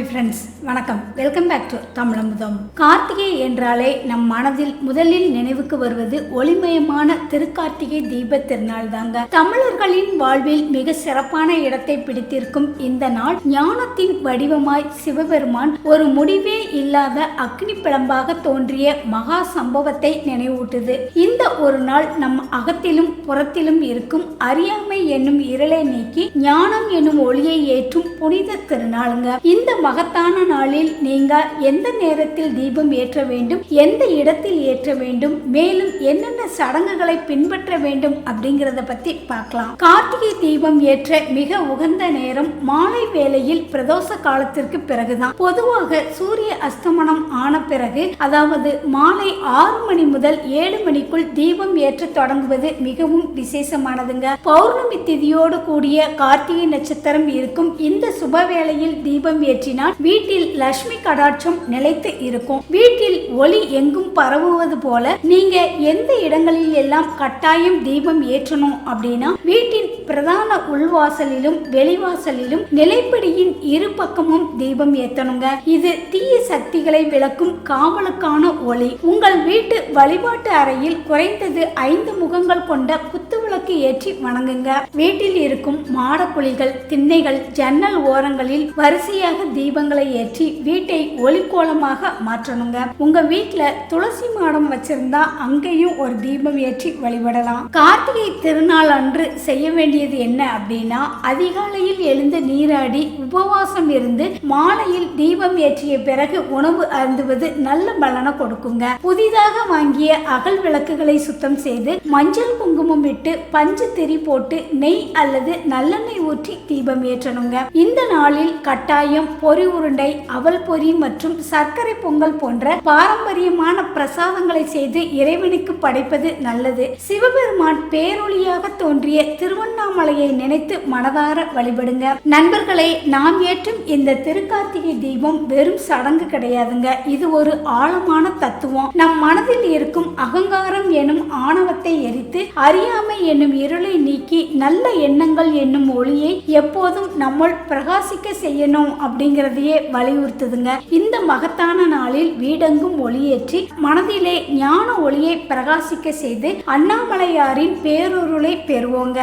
Hi friends வணக்கம். Welcome back to Tamizhamudham. Karthigai என்றாலே நம் மனதில் முதலில் நினைவுக்கு வருவது ஒளிமயமான திருக்கார்த்திகை தீப திருநாள் தாங்க. தமிழர்களின் வாழ்வில் மிக சிறப்பான இடத்தை பிடித்திருக்கும் இந்த நாள் ஞானத்தின் வடிவமாய் சிவபெருமான் ஒரு முடிவே இல்லாத அக்னி பிளம்பாக தோன்றிய மகா சம்பவத்தை நினைவூட்டுது. இந்த ஒரு நாள் நம் அகத்திலும் புறத்திலும் இருக்கும் அறியாமை என்னும் இருளை நீக்கி ஞானம் என்னும் ஒளியை ஏற்றும் புனித திருநாளுங்க. இந்த மகத்தான நாளில் நீங்க எந்த நேரத்தில் தீபம் ஏற்ற வேண்டும் எந்த இடத்தில் ஏற்ற வேண்டும் மேலும் என்னென்ன சடங்குகளை பின்பற்ற வேண்டும் அப்படிங்கறத பத்தி பார்க்கலாம். கார்த்திகை தீபம் ஏற்ற மிக உகந்த நேரம் மாலை வேளையில் பிரதோஷ காலத்திற்கு பிறகுதான். பொதுவாக சூரிய அஸ்தமனம் ஆன பிறகு அதாவது மாலை ஆறு மணி முதல் ஏழு மணிக்குள் தீபம் ஏற்ற தொடங்குவது மிகவும் விசேஷமானதுங்க. பௌர்ணமி திதியோடு கூடிய கார்த்திகை நட்சத்திரம் இருக்கும் இந்த சுப வேளையில் தீபம் ஏற்றி ஏற்றினால் வீட்டில் லட்சுமி கடாட்சம் நிலைத்து இருக்கும். வீட்டில் ஒளி எங்கும் பரவுவது போல நீங்க எந்த இடங்களில் எல்லாம் கட்டாயம் தீபம் ஏற்றணும் அப்படின்னா வீட்டின் பிரதான உள்வாசலிலும் வெளிவாசலிலும் நிலைப்படியின் இரு பக்கமும் தீபம் ஏத்தணுங்க. இது தீய சக்திகளை விளக்கும் காவலுக்கான ஒளி. உங்கள் வீட்டு வழிபாட்டு அறையில் குறைந்தது ஐந்து முகங்கள் கொண்ட குத்துவிளக்கு ஏற்றி வணங்குங்க. வீட்டில் இருக்கும் மாடக்குழிகள் திண்ணைகள் ஜன்னல் ஓரங்களில் வரிசையாக தீபங்களை ஏற்றி வீட்டை ஒளிக்கோலமாக மாற்றணுங்க. உங்க வீட்டுல துளசி மாடம் வச்சிருந்தா அங்கேயும் ஒரு தீபம் ஏற்றி வழிபடலாம். கார்த்திகை திருநாள் அன்று செய்ய வேண்டியது என்ன அப்படின்னா அதிகாலையில் எழுந்து நீராடி உபவாசம் இருந்து மாலையில் தீபம் ஏற்றிய பிறகு உணவு அருந்துவது நல்ல பலனை கொடுக்குங்க. புதிதாக வாங்கிய அகல் விளக்குகளை சுத்தம் செய்து மஞ்சள் குங்குமம் விட்டு பஞ்சு திரி போட்டு நெய் அல்லது நல்லெண்ணெய் ஊற்றி தீபம் ஏற்றணுங்க. இந்த நாளில் கட்டாயம் பொறி உருண்டை அவல் பொறி மற்றும் சர்க்கரை பொங்கல் போன்ற பாரம்பரியமான பிரசாதங்களை செய்து இறைவனுக்கு படைப்பது நல்லது. சிவபெருமான் பேரொளியாக தோன்றிய திருவண்ணாமலையை நினைத்து மனதார வழிபடுங்க. நண்பர்களை நாம் ஏற்றும் இந்த திருக்கார்த்திகை தீபம் வெறும் சடங்கு கிடையாதுங்க. இது ஒரு ஆழமான தத்துவம். நம் மனதில் இருக்கும் அகங்காரம் எனும் ஆணவத்தை எரித்து அறியாமை என்னும் இருளை நீக்கி நல்ல எண்ணங்கள் என்னும் ஒளியை எப்போதும் நம்முள் பிரகாசிக்க செய்யணும் அப்படிங்கிறதையே வலியுறுத்துதுங்க. இந்த மகத்தான நாளில் வீடெங்கும் ஒளியேற்றி மனதிலே ஞான ஒளியை பிரகாசிக்க செய்து அண்ணாமலையாரின் பேரொருளை பெறுவோங்க.